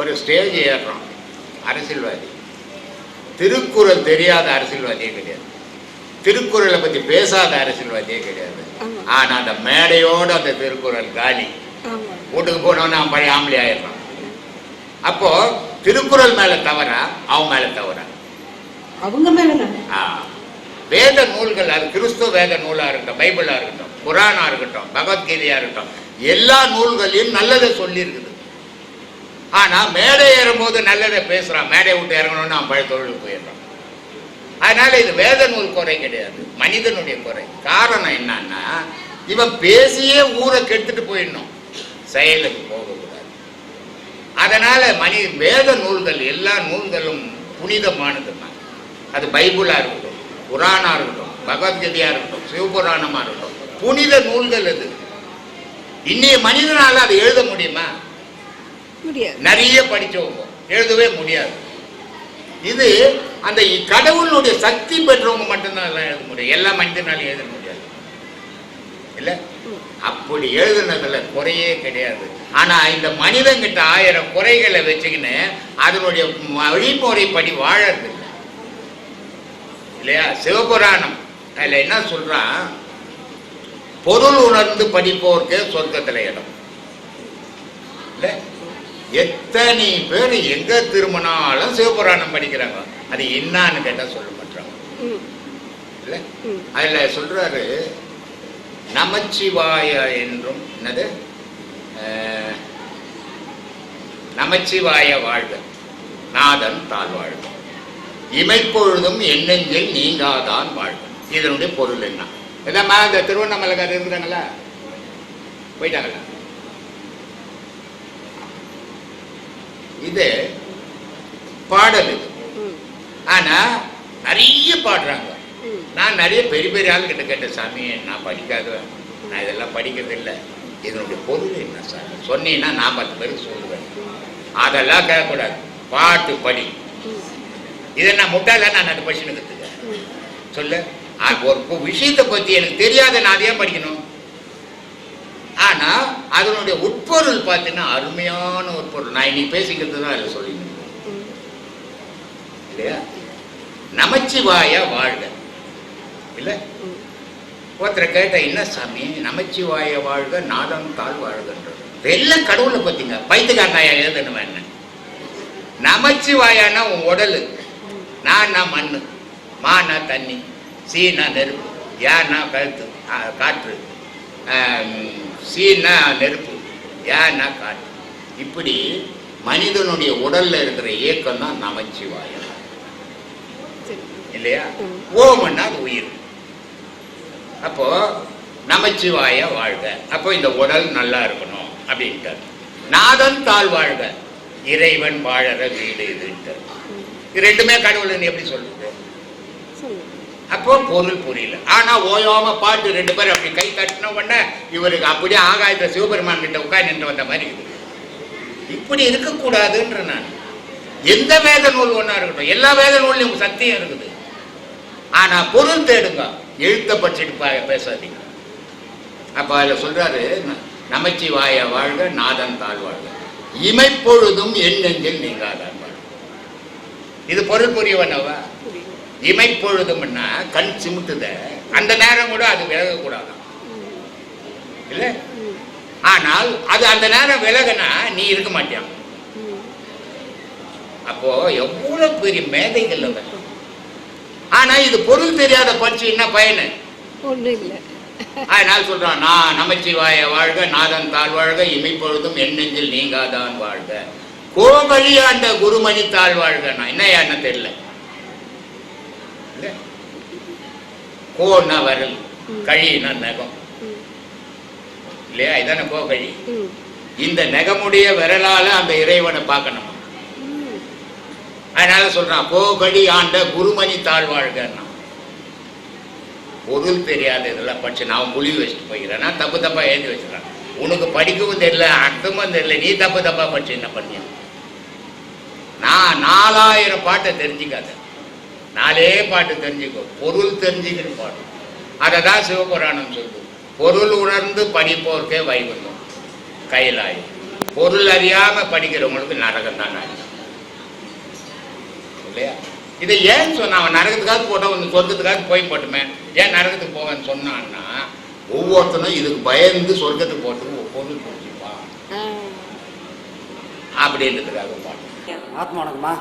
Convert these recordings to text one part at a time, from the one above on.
ஒரு ஸ்டேஜ் ஏறுறோம் அரசியல்வாதி. திருக்குறள் தெரியாத அரசியல்வாதியே கிடையாது. திருக்குறளை பற்றி பேசாத அரசியல்வாதியே கிடையாது. ஆனால் அந்த மேடையோடு அந்த திருக்குறள் காலி. வீட்டுக்கு போனோன்னு பழைய ஆம்பளை ஆயிடுறான். அப்போ திருக்குறள் மேலே தவறா? அவன் மேலே தவறா? அவங்க மேல ஆ. வேத நூல்கள் அது கிறிஸ்துவ வேத நூலா இருக்கட்டும் பைபிளா இருக்கட்டும் குரானா இருக்கட்டும் பகவத்கீதையா இருக்கட்டும் எல்லா நூல்களையும் நல்லதை சொல்லியிருக்குது. ஆனால் மேடை ஏறும்போது நல்லதை பேசுகிறான் மேடை விட்டு இறங்கணும்னு அவன் பழைய தொழிலுக்கு போயிடுறான். அதனால இது வேத நூல் குறை கிடையாது. மனிதனுடைய குறை. காரணம் என்னன்னா இவன் பேசியே ஊரை கெடுத்துட்டு போயிடணும். செயலுக்கு போகக்கூடாது. அதனால மனி வேத நூல்கள் எல்லா நூல்களும் புனிதமானது தான் அது பைபிளாக இருக்கட்டும் குரானாக இருக்கட்டும் பகவத்கீதையாக இருக்கட்டும் சிவபுராணமாக இருக்கட்டும் புனித நூல்கள் அது. இன்னைய மனிதனால் அதை எழுத முடியுமா? நிறைய படிச்சவங்க. எழுதவே முடியாது. இது அந்த கடவுளுடைய சக்தி பெற்றவங்க மட்டும்தான் அதெல்லாம் எழுத முடியும். எல்லா மனிதனாலையும் எழுத முடியாது. இல்ல? அப்படி எழுதுனதுல குறையே கிடையாது. ஆனா இந்த மனிதங்கிட்ட ஆயிரம் குறைகளை வச்சுக்கின்னு அதனுடைய வழிமுறைப்படி வாழறது இல்லை. இல்லையா? சிவபுராணம் அதுல என்ன சொல்றான் பொருள் உணர்ந்து படிப்போர்க்கே சொர்க்கத்துல இடம். இல்ல? எத்தனை பேர் எங்க திரும்பினாலும் சிவபுராணம் படிக்கிறாங்க. அது என்னான்னு கேட்டா சொல்ல மாட்டாங்க. இல்ல. அதுல சொல்றாரு நமச்சிவாய என்றும் என்னது? நமச்சிவாய வாழ்க நாதன் தாழ் வாழ்க. இமைப்பொழுதும் எண்ணெஞ்சில் நீங்காதான் வாழ்க. இதனுடைய பொருள் என்ன? இதம்மா இந்த திருவண்ணாமலைக்காரர் இருக்கிறாங்களா போயிட்டாங்களா? இது பாடல் இது. ஆனா நிறைய பாடுறாங்க. நான் நிறைய பெரிய பெரிய ஆளுகிட்ட கேட்டேன் சாமி நான் படிக்காதவன் நான் இதெல்லாம் படிக்கிறது இல்லை. இதனுடைய பொருள் என்ன சாமி? சொன்னீங்கன்னா நான் பத்து பேருக்கு சொல்லுவேன். அதெல்லாம் கேட்கக்கூடாது. பாட்டு படி. இதை நான் முட்டாள நான் அது படிச்சுன்னு கற்றுக்கேன் ம். சொல்லு. ஒரு விஷயத்தை பற்றி எனக்கு தெரியாத நான் அதையே படிக்கணும்? ஆனா அதனுடைய உட்பொருள் பார்த்தீங்கன்னா அருமையான உட்பொருள். நான் இன்னைக்கு பேசிக்கிறது தான் அதில் சொல்லியிருந்தேன் இல்லையா? நமச்சிவாய வாழ்க. இல்லை? ஒருத்தரை கேட்ட என்ன சாமி? நமச்சிவாய வாழ்க நாதம் தாழ் வாழ்கன்றது. எல்லாம் கடவுளை பார்த்தீங்க பைத்துக்காட்டாயா எழுதணும் என்ன? நமச்சிவாயானா உன் உடலு. நான்னா மண் மானா தண்ணி. சீனா நெருப்பு. யானா கழுத்து. காற்று. சீனா நெருப்பு. யானா காற்று இப்படி மனிதனுடைய உடல்ல இருக்கிற இயக்கம் தான் நமச்சிவாயம். இல்லையா. ஓமன்னா அது உயிர். அப்போ நமச்சிவாய வாழ்க. அப்போ இந்த உடல் நல்லா இருக்கணும் அப்படின்ட்டார். நாதன் தாழ் வாழ்க. இறைவன் வாழற வீடு இதுன்ட்டார். ம். இது ரெண்டுமே கடவுள்னு எப்படி சொல்லுங்க. அப்போ பொருள் புரியல. ஆனா ஓயாம பாட்டு ரெண்டு பேரும் அப்படி கை தட்டின உடனே இவருக்கு அப்படியே ஆகாயத்தை சிவபெருமான் கிட்ட உட்கார்ந்து வந்த மாதிரி இருக்குது. இப்படி இருக்கக்கூடாதுன்ற நான். எந்த வேத நூல் ஒன்றா இருக்கட்டும் எல்லா வேத நூல்லையும் சத்தியம் இருக்குது. ஆனா பொருள் தேடுங்க. எழுத்த படிச்சுட்டு பா- பேசாதீங்க. அப்ப அதுல சொல்றாரு ந- நமச்சிவாய வாழ்க நாதன் தாழ் வாழ்க. இமைப்பொழுதும் என் நெஞ்சில் நீங்காதான் வாழ்க. இது பொருள் புரியவனவா? இமைப்பொழுதும்னா கண் சிமுட்டுத. அந்த நேரம் கூட அது விலகக்கூடாதான். ம், இல்ல? ஆனால் அது அந்த நேரம் விலகுனா நீ இருக்க மாட்டியான். அப்போ எவ்வளவு பெரிய மேதைகள் அவன். ஆனா இது பொருள் தெரியாத படிச்சு என்ன பயனு? இல்ல. அதனால் சொல்றான் நான் நமச்சிவாய வாழ்க நாதன் தாழ் வாழ்க இமைப்பொழுதும் என் நெஞ்சில் நீங்காதான் வாழ்க. கோவழி ஆண்ட குருமணி தாழ் வாழ்க. நான் என்ன என்ன தெரியல? கோன்னா வரல். கழினா நகம். இல்லையா? இதானே கோகழி ம். இந்த நெகமுடைய விரலால அந்த இறைவனை பார்க்கணும். அதனால சொல்றான் கோகழி ஆண்ட குருமணி தாழ்வாழ்கன்னா. பொருள் தெரியாத இதெல்லாம் படிச்சு நான் புளி வச்சுட்டு போய்க்கிறேன். நான் தப்பு தப்பா எழுதி வச்சுக்கிறேன். உனக்கு படிக்கவும் தெரியல அர்த்தமும் தெரியல. நீ தப்பு தப்பா படிச்சு என்ன பண்ணிய? நான் நாலாயிரம் பாட்டை தெரிஞ்சுக்காத. நாலே பாட்டு தெரிஞ்சுக்கோ. பொருள் தெரிஞ்சுக்கிட்டு பாடு. அதை தான் சிவபுராணம் சொல்லுது. பொருள் உணர்ந்து படிப்போர்க்கே வைகுந்தம் கைலாயம். பொருள் அறியாம படிக்கிறவங்களுக்கு நரகம் தான் இல்லையா? இதை ஏன் சொன்ன அவன் நரகத்துக்காக போட்டவன் சொர்க்கத்துக்காக போய் போட்டுமே. ஏன் நரகத்துக்கு போவேன்னு சொன்னான்னா ஒவ்வொருத்தனும் இதுக்கு பயந்து சொர்க்கத்துக்கு ஒரு பொருள் புரிஞ்சுப்பான். அப்படின்றதுக்காக பாட்டு ஆத்மா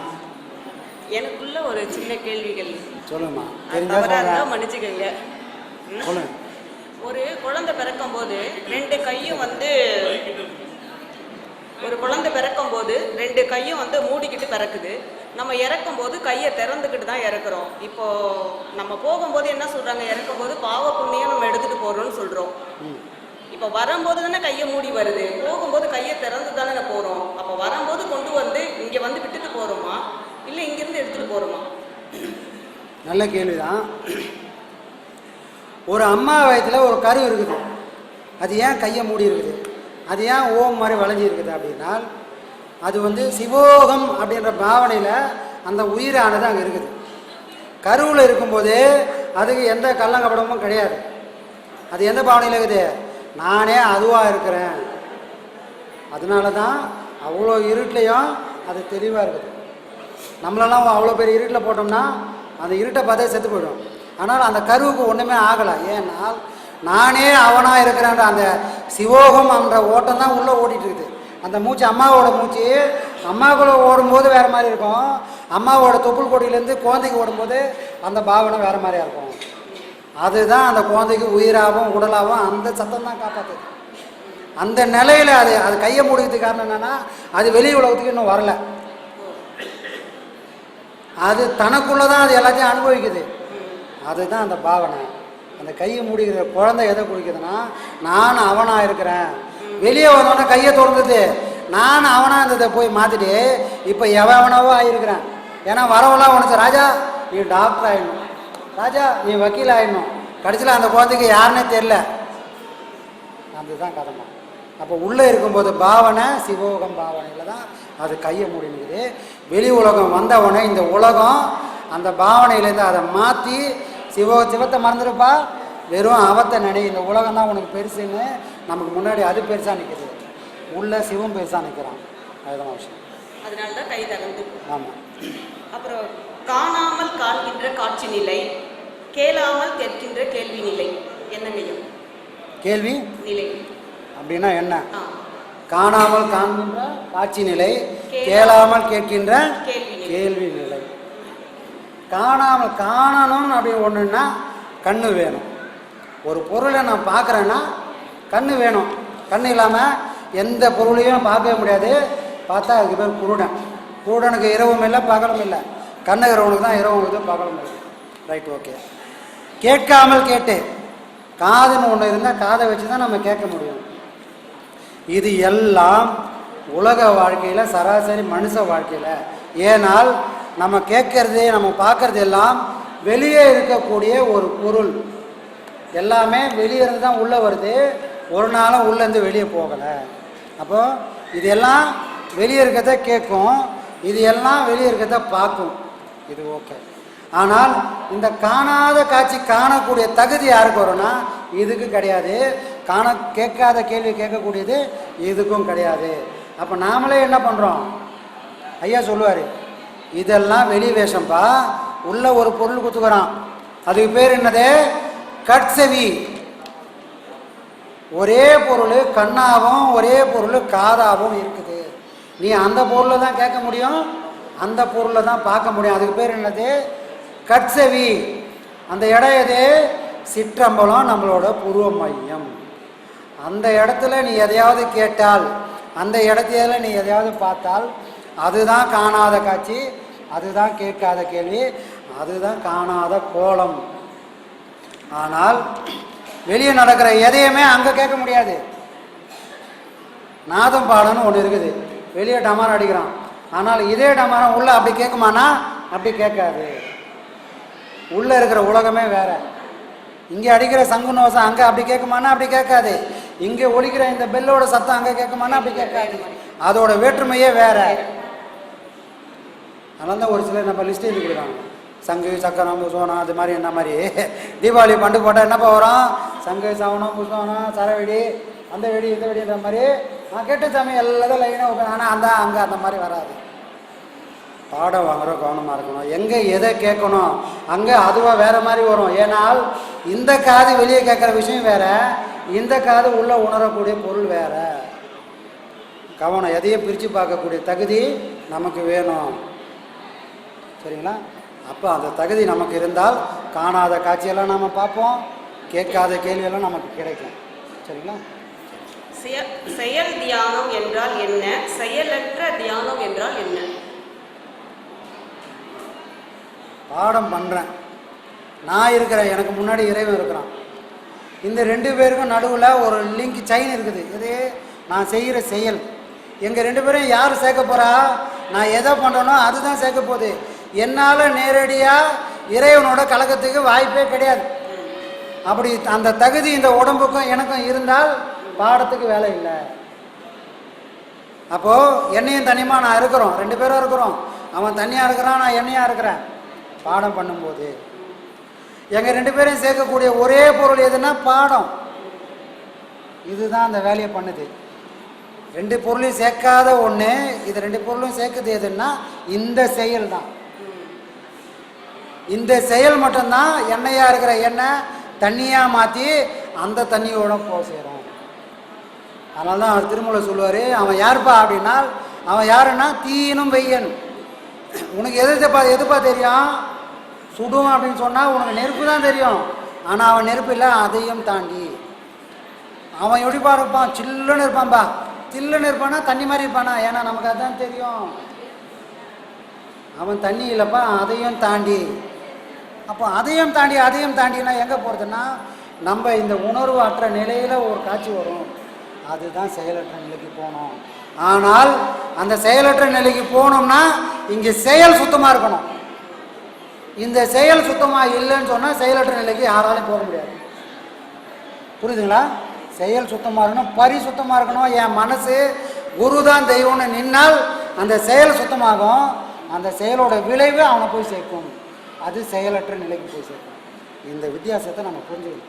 எனக்குள்ள ஒரு சின்ன கேள்விகள். சொல்லுங்கம்மா அது தெரிஞ்சா தவறா இருந்தா சொல்றேன் மன்னிச்சுக்கோங்க ஒரு குழந்தை பிறக்கும் போது ரெண்டு கையும் வந்து ஒரு குழந்தை பிறக்கும் போது ரெண்டு கையும் வந்து மூடிக்கிட்டு பிறக்குது. நம்ம இறக்கும் போது கையை திறந்துக்கிட்டு தான் இறக்குறோம். இப்போ நம்ம போகும்போது என்ன சொல்றாங்க? இறக்கும் போது பாவ புண்ணியம் நம்ம எடுத்துட்டு போறோம்னு சொல்றோம். இப்போ வரும்போது தானே கையை மூடி வருது. போகும்போது கையை திறந்து தானே போறோம். அப்போ வரும்போது கொண்டு வந்து இங்க வந்து விட்டுட்டு போறோமா? இல்லை இங்கிருந்து எடுத்துகிட்டு போகிறோமா நல்ல கேள்விதான். ஒரு அம்மா வயத்தில் ஒரு கரு இருக்குது. அது ஏன் கையை மூடி இருக்குது? அது ஏன் ஓம் மாதிரி வளைஞ்சி இருக்குது அப்படின்னா அது வந்து சிவோகம் அப்படின்ற பாவனையில் அந்த உயிரானது அங்கே இருக்குது. கருவில் இருக்கும்போது அதுக்கு எந்த கள்ளங்கப்படமும் கிடையாது. அது எந்த பாவனையில் இருக்குது? நானே அதுவாக இருக்கிறேன். அதனால தான் அவ்வளோ இருட்லேயும் அது தெளிவாக இருக்குது. நம்மளெல்லாம் அவ்வளோ பெரிய இருட்டில் போட்டோம்னா அந்த இருட்டை பார்த்தே செத்து போயிடும். ஆனால் அந்த கருவுக்கு ஒன்றுமே ஆகலை. ஏன்னால் நானே அவனாக இருக்கிறேன்ற அந்த சிவோகம் என்ற ஓட்டம் தான் உள்ளே ஓடிட்டு இருக்குது அந்த மூச்சு அம்மாவோட மூச்சு அம்மாக்குள்ளே ஓடும்போது வேறு மாதிரி இருக்கும். அம்மாவோட தொப்புள் கொடியிலேருந்து குழந்தைக்கு ஓடும்போது அந்த பாவனை வேறு மாதிரியாக இருக்கும். அதுதான் அந்த குழந்தைக்கு உயிராகவும் உடலாகவும் அந்த சத்தம் தான் காப்பாற்றுது அந்த நிலையில் அது அது கையை மூடிக்கிறதுக்கு காரணம் என்னென்னா அது வெளி உலகத்துக்கு இன்னும் வரல. அது தனக்குள்ளே தான் அது எல்லாத்தையும் அனுபவிக்குது. அதுதான் அந்த பாவனை. அந்த கையை மூடிக்கிற குழந்தை எதை குடிக்குதுன்னா நான் அவனாக இருக்கிறேன். வெளியே வந்தோடனே கையை திறந்தது நான் அவனாக இருந்ததை போய் மாற்றிட்டு இப்போ எவனவோ ஆகியிருக்கிறேன் ஏன்னா வரவெல்லாம் உனக்கு ராஜா நீ டாக்டர் ஆகிடணும் ராஜா நீ வக்கீல் ஆகிடணும் கடைசியில் அந்த குழந்தைக்கு யாருன்னே தெரில அதுதான் கதமா அப்போ உள்ளே இருக்கும்போது பாவனை சிவோகம் பாவனையில் தான் அது கையை மூடினுக்குது வெளி உலகம் வந்தவொடனே இந்த உலகம் அந்த பாவனையிலேருந்து அதை மாற்றி சிவோ சிவத்தை மறந்துருப்பா? வெறும் அவத்தை நினை இந்த உலகம் தான் உனக்கு பெருசுன்னு நமக்கு முன்னாடி அது பெருசாக நிற்குது உள்ள சிவம் பெருசாக நிற்கிறான் அதுதான் விஷயம். அதனால தான் கை திறந்து ஆமாம் அப்புறம் காணாமல் காண்கின்ற காட்சி நிலை கேளாமல் கேட்கின்ற கேள்வி நிலை என்னங்கய்யும் கேள்வி? நிலை. அப்படின்னா என்ன? காணாமல் காண்கின்ற காட்சி நிலை கேளாமல் கேட்கின்ற கேள்வி நிலை. காணாமல் காணணும் அப்படி ஒன்றுன்னா கண்ணு வேணும். ஒரு பொருளை நான் பார்க்குறேன்னா கண்ணு வேணும். கண்ணு இல்லாமல் எந்த பொருளையும் பார்க்கவே முடியாது. பார்த்தா அதுக்கு பேர் குருடன். குருடனுக்கு இரவும் இல்லை பகலும் இல்லை. கண்ணுகிறவனுக்கு தான் இரவும் இருக்குது பகலும் இல்லை. ரைட் ஓகே கேட்காமல் கேட்டு காதுன்னு ஒன்று இருந்தால் காதை வச்சு தான் நம்ம கேட்க முடியும். இது எல்லாம் உலக வாழ்க்கையில் சராசரி மனுஷ வாழ்க்கையில். ஏனால் நம்ம கேட்கறது நம்ம பார்க்கறது எல்லாம் வெளியே இருக்கக்கூடிய ஒரு பொருள். எல்லாமே வெளியே இருந்து தான் உள்ளே வருது. ஒரு நாளும் உள்ளேருந்து வெளியே போகலை. அப்போ இதெல்லாம் வெளியே இருக்கிறத கேட்கும். இது எல்லாம் வெளியே இருக்கிறத பார்க்கும். இது ஓகே. ஆனால் இந்த காணாத காட்சி காணக்கூடிய தகுதி யாருக்கு வரும்னா இதுக்கு கிடையாது. காண கேட்காத கேள்வி கேட்கக்கூடியது எதுக்கும் கிடையாது. அப்போ நாமளே என்ன பண்ணுறோம் ஐயா சொல்லுவார் இதெல்லாம் வெளி வேஷம்பா உள்ள ஒரு பொருள் குத்துக்கிறான். அதுக்கு பேர் என்னது? கட்சவி. ஒரே பொருள் கண்ணாகவும் ஒரே பொருள் காதாகவும் இருக்குது. நீ அந்த பொருளை தான் கேட்க முடியும் அந்த பொருளை தான் பார்க்க முடியும். அதுக்கு பேர் என்னது? கட்சவி. அந்த இடம் எது? சிற்றம்பலம் நம்மளோட புருவ மையம். அந்த இடத்துல நீ எதையாவது கேட்டால் அந்த இடத்துல நீ எதையாவது பார்த்தால் அதுதான் காணாத காட்சி அதுதான் கேட்காத கேள்வி அதுதான் காணாத கோலம். ஆனால் வெளியே நடக்கிற எதையுமே அங்கே கேட்க முடியாது. நாதம் பாடம்னு ஒன்று இருக்குது. வெளியே டமாரம் அடிக்கிறான். ஆனால் இதே டமாரம் உள்ள அப்படி கேட்குமானா? அப்படி கேட்காது. உள்ளே இருக்கிற உலகமே வேற. இங்கே அடிக்கிற சங்கு நோசம் அங்கே அப்படி கேட்குமானா? அப்படி கேட்காது. இங்கே ஒழிக்கிற இந்த பெல்லோட சத்தம் அங்கே கேட்குமானா அப்படி கேட்காது. அதோட வேற்றுமையே வேற. அதனால தான் ஒரு சிலர் நம்ம லிஸ்ட் எழுதி கொடுக்குறாங்க. சங்கு சக்கரம் புஷ்வானம் அது மாதிரி என்ன மாதிரி. தீபாவளி பண்டு போட்டால் என்னப்பா வரும்? சங்கு சவனம் புஷ்வானம் சரவெடி அந்த வெடி இந்த வெடின்ற மாதிரி. நான் கேட்ட சாமி எல்லாத்தையும் லைனாக வைப்பேன் ஆனால் அந்த அங்கே அந்த மாதிரி வராது. பாடம் வாங்குற கவனமாக இருக்கணும். எங்கே எதை கேட்கணும்? அங்கே அதுவாக வேறு மாதிரி வரும். ஏனால் இந்த காது வெளியே கேட்குற விஷயம் வேறு. இந்த காது உள்ள உணரக்கூடிய பொருள் வேற. கவனம் எதையும் பிரித்து பார்க்கக்கூடிய தகுதி நமக்கு வேணும். சரிங்களா? அப்போ அந்த தகுதி நமக்கு இருந்தால் காணாத காட்சியெல்லாம் நாம் பார்ப்போம். கேட்காத கேள்வியெல்லாம் நமக்கு கிடைக்கும். சரிங்களா? செய- செயல் தியானம் என்றால் என்ன? செயலற்ற தியானம் என்றால் என்ன? பாடம் பண்ணுறேன் நான் இருக்கிறேன் எனக்கு முன்னாடி இறைவன் இருக்கிறான். இந்த ரெண்டு பேருக்கும் நடுவில் ஒரு லிங்க் செயின் இருக்குது. இது நான் செய்கிற செயல். எங்கள் ரெண்டு பேரும் யார் சேர்க்க போகிறா நான் எதை பண்ணுறனோ அதுதான் சேர்க்க போகுது. என்னால் நேரடியாக இறைவனோட கலக்கத்துக்கு வாய்ப்பே கிடையாது. அப்படி அந்த தகுதி இந்த உடம்புக்கும் எனக்கும் இருந்தால் பாடத்துக்கு வேலை இல்லை. அப்போது என்னையும் தனிமாக நான் இருக்கிறோம் ரெண்டு பேரும் இருக்கிறோம் அவன் தனியாக இருக்கிறான் நான் என்னையாக இருக்கிறேன் பாடம் பண்ணும்போது. எங்கள் ரெண்டு பேரையும் சேர்க்கக்கூடிய ஒரே பொருள் எதுனா பாடம். இதுதான் அந்த வேலையை பண்ணுது. ரெண்டு பொருளையும் சேர்க்காத ஒன்று இது ரெண்டு பொருளும் சேர்க்குது எதுன்னா இந்த செயல் தான். இந்த செயல் மட்டும்தான் எண்ணெயாக இருக்கிற எண்ணெய் தண்ணியாக மாற்றி அந்த தண்ணியோட போக செய்கிறோம் அதனால தான் அவர் சொல்லுவார் அவன் யாருப்பா அப்படின்னா அவன் யாருன்னா தீனும் வெய்யன். உனக்கு எது எதுப்பா எதுப்பா தெரியும்? சுடும் அப்படின்னு சொன்னால் உனக்கு நெருப்பு தான் தெரியும். ஆனால் அவன் நெருப்பு இல்லை அதையும் தாண்டி. அவன் எப்படிப்பா இருப்பான் சில்லுன்னு இருப்பான்பா சில்லுன்னு இருப்பானா தண்ணி மாதிரி இருப்பானா? ஏன்னா நமக்கு அதுதான் தெரியும். அவன் தண்ணி இல்லைப்பா அதையும் தாண்டி. அப்போ அதையும் தாண்டி அதையும் தாண்டினா எங்கே போகிறதுன்னா நம்ம இந்த உணர்வு அற்ற நிலையில் ஒரு காட்சி வரும். அதுதான் செயலற்ற நிலைக்கு போகணும். ஆனால் அந்த செயலற்ற நிலைக்கு போகணும்னா இங்கே செயல் சுத்தமாக இருக்கணும். இந்த செயல் சுத்தமாக இல்லைன்னு சொன்னால் செயலற்ற நிலைக்கு யாராலையும் போக முடியாது. புரியுதுங்களா? செயல் சுத்தமாக இருக்கணும் பரி சுத்தமாக இருக்கணும். என் மனசு குரு தான் தெய்வம்னு நின்னால் அந்த செயல் சுத்தமாகும். அந்த செயலோட விளைவு அவனை போய் சேர்க்கும். அது செயலற்ற நிலைக்கு போய் சேர்க்கும். இந்த வித்தியாசத்தை நம்ம புரிஞ்சுக்கணும்.